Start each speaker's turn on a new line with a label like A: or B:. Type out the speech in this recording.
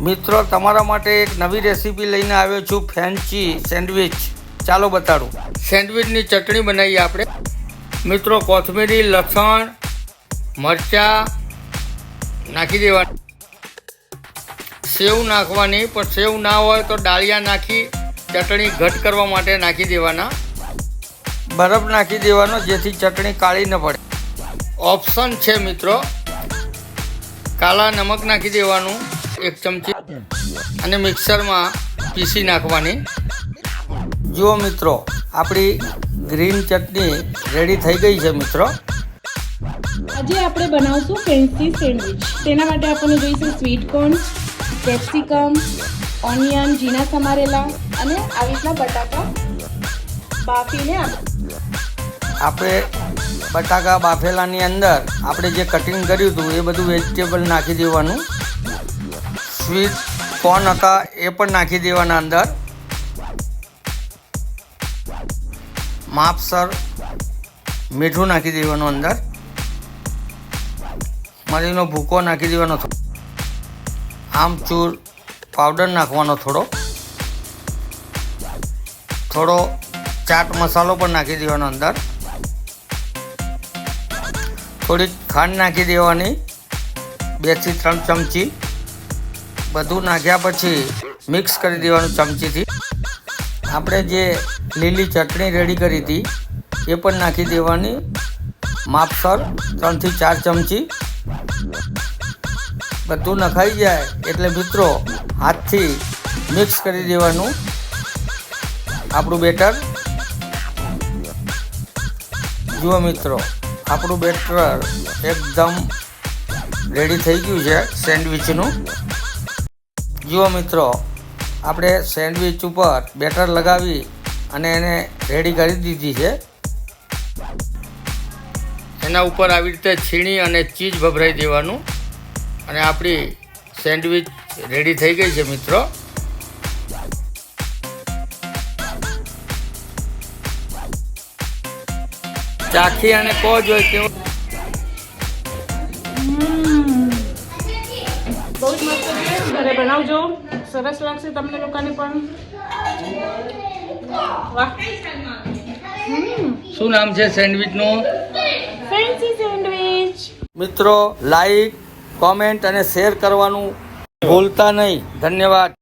A: મિત્રો, તમારા માટે એક નવી રેસીપી લઈને આવ્યો છું ફેન્સી સેન્ડવિચ. ચાલો બતાડું. સેન્ડવિચની ચટણી બનાવીએ આપણે. મિત્રો, કોથમીરી, લસણ, મરચાં નાખી દેવાની સેવ નાખવાની, પણ સેવ ના હોય તો ડાળિયા નાખી, ચટણી ઘટ કરવા માટે નાખી દેવાના. બરફ નાખી દેવાનો, જેથી ચટણી કાળી ન પડે. ઓપ્શન છે, મિત્રો. કાલા નમક નાખી દેવાનું. એક ચમચી અને મિક્સરમાં પીસી નાખવાની. જુઓ મિત્રો આપણી ગ્રીન ચટણી રેડી થઈ ગઈ છે મિત્રો.
B: આજે આપણે બનાવશું ફેન્સી સેન્ડવિચ તેના માટે આપણને જોઈશે સ્વીટ કોર્ન કેપ્સિકમ ઓનિયન ઝીણા સમારેલા અને આવી રીતના બટાકા બાફીને
A: આપણે બટાકા બાફેલાની અંદર આપણે જે કટિંગ કર્યું હતું એ બધું વેજીટેબલ નાખી દેવાનું. સ્વીટ કોર્ન હતા એ પણ નાખી દેવાના અંદર. માપસર મીઠું નાખી દેવાનું અંદર. મરીનો ભૂકો નાખી દેવાનો આમચૂર પાવડર નાખવાનો થોડો. થોડો ચાટ મસાલો પણ નાખી દેવાનો અંદર. થોડીક ખાંડ નાખી દેવાની. બેથી ત્રણ ચમચી. બધું નાખ્યા પછી મિક્સ કરી દેવાનું ચમચીથી. આપણે જે લીલી ચટણી રેડી કરી હતી, એ પણ નાખી દેવાની. માપસર ત્રણથી ચાર ચમચી. બધું નખાઈ જાય એટલે મિત્રો હાથથી મિક્સ કરી દેવાનું. આપણું બેટર. જુઓ મિત્રો, આપણું બેટર એકદમ રેડી થઈ ગયું છે સેન્ડવિચનું જુઓ મિત્રો, આપણે સેન્ડવિચ ઉપર બેટર લગાવી અને એને રેડી કરી દીધી છે. એના ઉપર આવી રીતે છીણી અને ચીઝ ભભરાઈ દેવાનું. અને આપણી સેન્ડવિચ રેડી થઈ ગઈ છે મિત્રો. ચાખી અને કહો જોઈએ કેવો
B: બહુ જ મસ્ત છે. ઘરે બનાવજો. સરસ લાગશે તમને લોકોને પણ. વાહ.
A: શું નામ છે સેન્ડવિચનું?
B: ફેન્સી સેન્ડવિચ
A: મિત્રો લાઈક કોમેન્ટ અને શેર કરવાનું ભૂલતા નહીં. ધન્યવાદ.